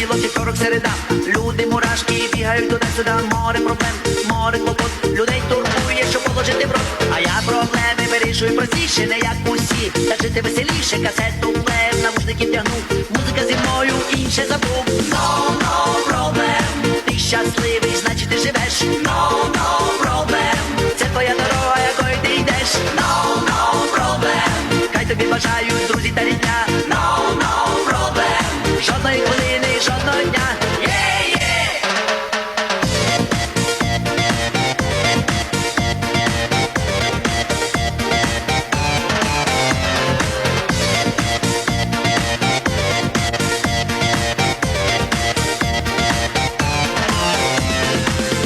понеділок, вівторок, середа. Люди мурашки бігають туди-сюди, море проблем, море клопот. Людей турбує, що положити в рот. А я проблеми вирішую простіше, не як усі. Та жити веселіше, касету плеєр, навушники втягнув. Музика зі мною, інше забув. No, no problem. Ти щасливий, значить ти живеш. No, no problem. Це твоя дорога, якою ти йдеш. No, no problem. Хай тобі бажають друзі та рідня. No, no problem. Жодної хвилини, жодного дня.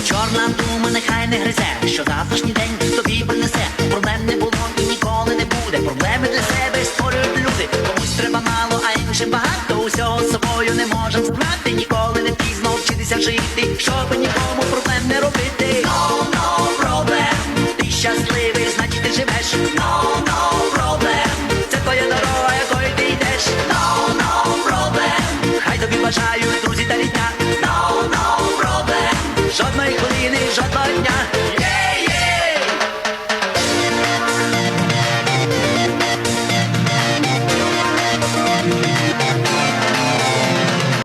Чорна дума нехай не гризе, що завтрашній день тобі принесе. Проблем не було і ніколи не буде. Проблеми для себе створюють люди. Комусь треба мало, а іншим багато не можемо знати, ніколи не пізно вчитися жити, щоб нікому проблем не робити. No, no problem, ти щасливий, значить ти живеш. No